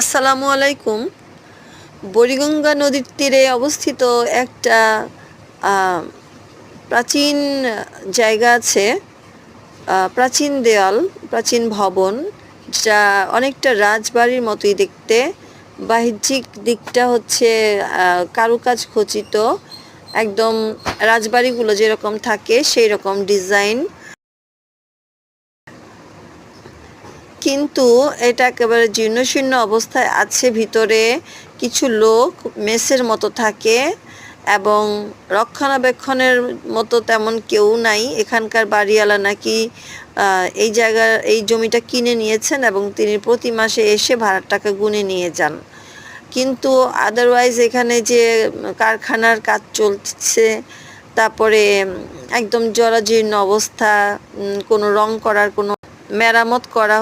আসসালামু আলাইকুম। বুড়িগঙ্গা নদীর তীরে অবস্থিত একটা প্রাচীন জায়গা আছে প্রাচীন দেয়াল, প্রাচীন ভবন, যা অনেকটা রাজবাড়ির মতোই দেখতে। বাহ্যিক দিকটা হচ্ছে কারুকাজ খচিত। একদম রাজবাড়িগুলো যেরকম থাকে সেই রকম ডিজাইন। কিন্তু এটা একেবারে জীর্ণশীর্ণ অবস্থায় আছে, ভিতরে কিছু লোক মেসের মতো থাকে এবং রক্ষণাবেক্ষণের মতো তেমন কেউ নাই। এখানকার বাড়িওয়ালা নাকি এই জায়গা, এই জমিটা কিনে নিয়েছেন এবং তিনি প্রতি মাসে এসে ভাড়ার টাকা গুনে নিয়ে যান। কিন্তু আদারওয়াইজ এখানে যে কারখানার কাজ চলছে, তারপরে একদম জরাজীর্ণ অবস্থা কোনো রং করার কোনো মেরামত করা,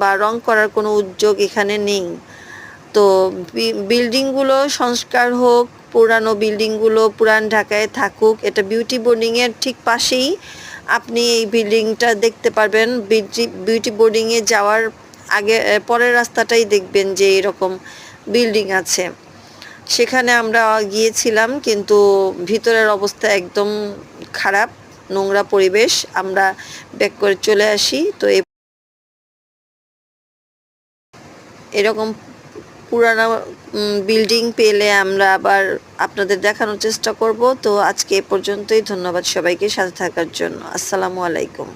বা রং করার কোনো উদ্যোগ এখানে নেই। তো বিল্ডিংগুলো সংস্কার হোক, পুরানো বিল্ডিংগুলো পুরান ঢাকায় থাকুক, এটা বিউটি বোর্ডিংয়ের ঠিক পাশেই আপনি এই বিল্ডিংটা দেখতে পারবেন। বিউটি বিউটি বোর্ডিংয়ে যাওয়ার আগে পরের রাস্তাটাই দেখবেন যে এরকম বিল্ডিং আছে। সেখানে আমরা গিয়েছিলাম, কিন্তু ভিতরের অবস্থা একদম খারাপ, নোংরা পরিবেশ। আমরা ব্যাক করে চলে আসি, তো এরকম পুরানো বিল্ডিং পেলে আমরা আবার আপনাদের দেখানোর চেষ্টা করব। তো আজকে এ পর্যন্তই। ধন্যবাদ সবাইকে সাথে থাকার জন্য। আসসালামু আলাইকুম।